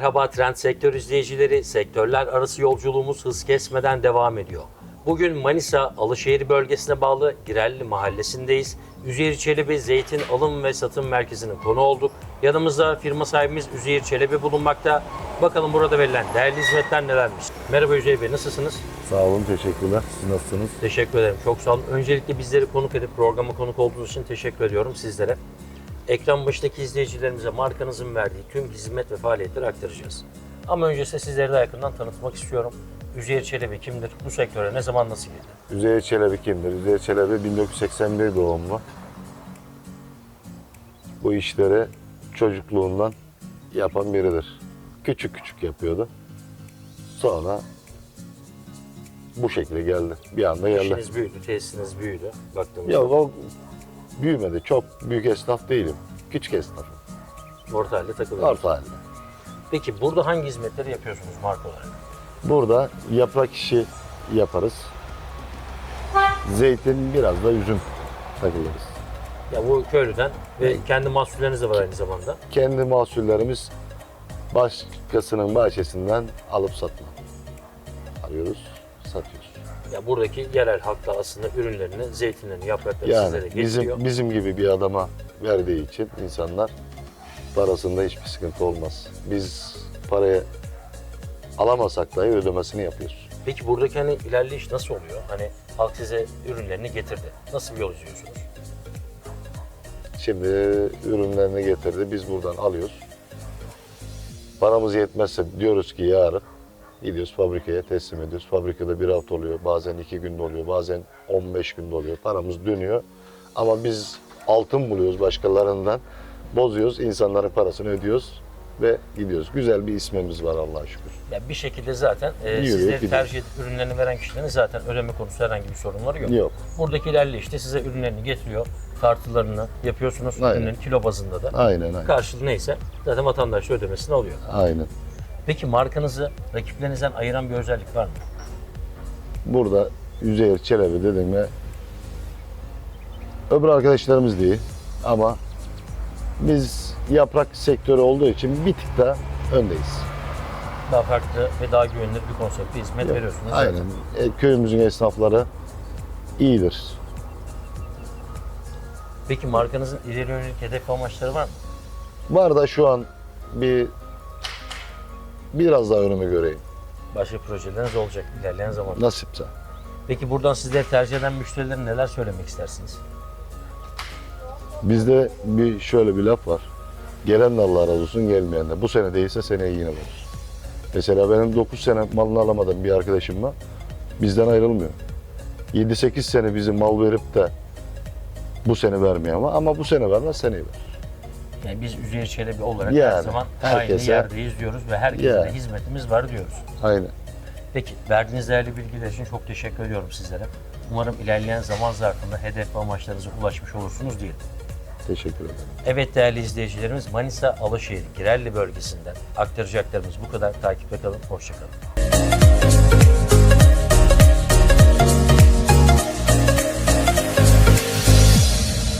Merhaba Trend Sektör izleyicileri. Sektörler arası yolculuğumuz hız kesmeden devam ediyor. Bugün Manisa Alışehir bölgesine bağlı Girelli mahallesindeyiz. Üzeyir Çelebi Zeytin Alım ve Satım Merkezi'nin konu olduk. Yanımızda firma sahibimiz Üzeyir Çelebi bulunmakta. Bakalım burada verilen değerli hizmetler nelermiş? Merhaba Üzeyir Bey nasılsınız? Sağ olun, teşekkürler. Siz nasılsınız? Teşekkür ederim. Çok sağ olun. Öncelikle bizleri konuk edip programa konuk olduğunuz için teşekkür ediyorum sizlere. Ekran başındaki izleyicilerimize markanızın verdiği tüm hizmet ve faaliyetleri aktaracağız. Ama öncesinde sizleri de yakından tanıtmak istiyorum. Üzeyir Çelebi kimdir? Bu sektöre ne zaman nasıl girdi? Üzeyir Çelebi kimdir? Üzeyir Çelebi 1981 doğumlu. Bu işleri çocukluğundan yapan biridir. Küçük küçük yapıyordu. Sonra bu şekilde geldi. Bir anda geldi. İşiniz büyüdü, tesisiniz büyüdü. Baktığımızda Ya o büyümedi. Çok büyük esnaf değilim. Küçük esnafım. orta halde takılıyorsunuz. Orta halde. Peki burada hangi hizmetleri yapıyorsunuz marka olarak? Burada yaprak işi yaparız. Zeytin biraz da üzüm takılırız. Ya bu köylüden ve kendi mahsulleriniz de var aynı zamanda. kendi mahsullerimiz başkasının bahçesinden alıp satma. Alıyoruz, satıyoruz. Ya buradaki yerel halkta aslında ürünlerini, zeytinlerini, yapraklarını sizlere Yani getiriyor. bizim bizim gibi bir adama verdiği için insanlar parasında hiçbir sıkıntı olmaz. Biz parayı alamasak dahi ödemesini yapıyoruz. Peki buradaki hani ilerleyiş nasıl oluyor? Hani halk size ürünlerini getirdi. Nasıl bir yol izliyorsunuz? Şimdi ürünlerini getirdi, biz buradan alıyoruz. Paramız yetmezse diyoruz ki yarın gidiyoruz fabrikaya teslim ediyoruz. Fabrikada bir hafta oluyor, bazen iki günde oluyor, bazen 15 günde oluyor. Paramız dönüyor ama biz altın buluyoruz başkalarından. Bozuyoruz, insanların parasını ödüyoruz ve gidiyoruz. Güzel bir ismimiz var Allah'a şükür. Ya bir şekilde zaten e, Yürüyüp sizleri tercih edip ürünlerini veren kişilerin zaten ödeme konusunda herhangi bir sorunları yok. Yok. Buradaki ilerleyişte size ürünlerini getiriyor, tartılarını yapıyorsunuz, Aynen. ürünlerin kilo bazında da. Aynen aynen. Karşılığı neyse zaten vatandaş da ödemesini alıyor. Aynen. Peki markanızı rakiplerinizden ayıran bir özellik var mı? Burada Üzeyir Çelebi dedim mi öbür arkadaşlarımız değil ama biz yaprak sektörü olduğu için bir tık da öndeyiz. Daha farklı ve daha güvenilir bir konsepte hizmet veriyorsunuz. Aynen. E, köyümüzün esnafları iyidir. Peki markanızın ileri yönelik hedef ve amaçları var mı? Var da şu an bir biraz daha önümü göreyim. Başka projeleriniz olacak ilerleyen zamanda. Nasipse. Peki buradan sizleri tercih eden müşterilere neler söylemek istersiniz? Bizde bir şöyle bir laf var. Gelen de Allah razı olsun, gelmeyen de. Bu sene değilse seneye yine bulur. Mesela benim 9 sene malını alamadığım bir arkadaşım var. Bizden ayrılmıyor. 7-8 sene bize mal verip de bu sene vermiyor ama ama bu sene vermez seneye verir. Yani biz Üzeyir Çelebi olarak her Yani, zaman aynı herkese- yerdeyiz diyoruz ve herkese Yani. de hizmetimiz var diyoruz. Aynen. Peki verdiğiniz değerli bilgiler için çok teşekkür ediyorum sizlere. Umarım ilerleyen zaman zarfında hedef ve amaçlarınıza ulaşmış olursunuz diyelim. Teşekkür ederim. Evet değerli izleyicilerimiz Manisa Alaşehir Girelli bölgesinden aktaracaklarımız bu kadar. Takipte kalın, hoşçakalın.